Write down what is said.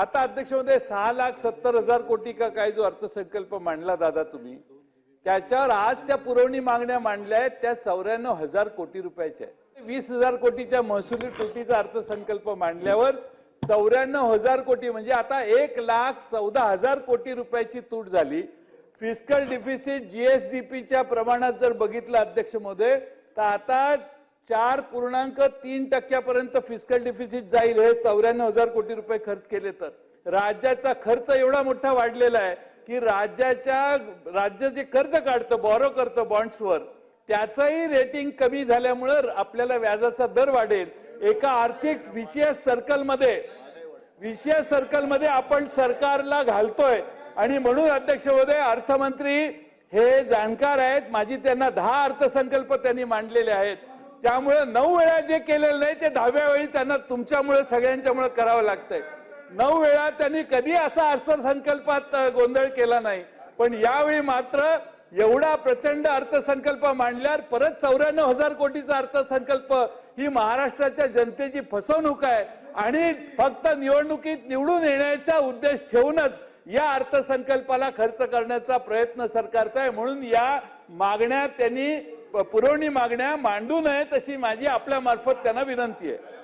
आता अध्यक्षमध्ये सहा लाख सत्तर हजार कोटी का काय जो अर्थसंकल्प मांडला दादा तुम्ही त्याच्यावर आजच्या पुरवणी मागण्या मांडल्या आहेत त्या चौऱ्याण्णव हजार कोटी रुपयाच्या आहेत. वीस हजार कोटीच्या महसुली तुटीचा अर्थसंकल्प मांडल्यावर चौऱ्याण्णव हजार कोटी म्हणजे आता एक लाख चौदा हजार कोटी रुपयाची तूट झाली. फिस्कल डिफिसिट जीएसडीपीच्या प्रमाणात जर बघितलं अध्यक्ष महोदय तर आता चार पूर्णांक तीन टक्क्यापर्यंत फिस्कल डिफिसिट जाईल हे चौऱ्याण्णव हजार कोटी रुपये खर्च केले तर. राज्याचा खर्च एवढा मोठा वाढलेला आहे की राज्याच्या राज्य जे कर्ज काढतं बॉरो करतं बॉन्ड्सवर त्याचंही रेटिंग कमी झाल्यामुळं आपल्याला व्याजाचा दर वाढेल. एका आर्थिक विशेष सर्कलमध्ये विशेष सर्कलमध्ये आपण सरकारला घालतोय. आणि म्हणून अध्यक्ष महोदय अर्थमंत्री हे जाणकार आहेत. माझी त्यांना दहा अर्थसंकल्प त्यांनी मांडलेले आहेत. त्यामुळे नऊ वेळा जे केलेलं नाही ते दहाव्या वेळी त्यांना तुमच्यामुळे सगळ्यांच्यामुळे करावं लागतंय. नऊ वेळा त्यांनी कधी असा अर्थसंकल्पात गोंधळ केला नाही. पण यावेळी मात्र एवढा प्रचंड अर्थसंकल्प मांडल्यावर परत चौऱ्याण्णव हजार कोटीचा अर्थसंकल्प ही महाराष्ट्राच्या जनतेची फसवणूक आहे आणि फक्त निवडणुकीत निवडून येण्याचा उद्देश ठेवूनच या अर्थसंकल्पाला खर्च करण्याचा प्रयत्न सरकारचा आहे. म्हणून या मागण्या त्यांनी पुरवणी मागण्या मांडू नये तशी माझी आपल्यामार्फत त्यांना विनंती आहे.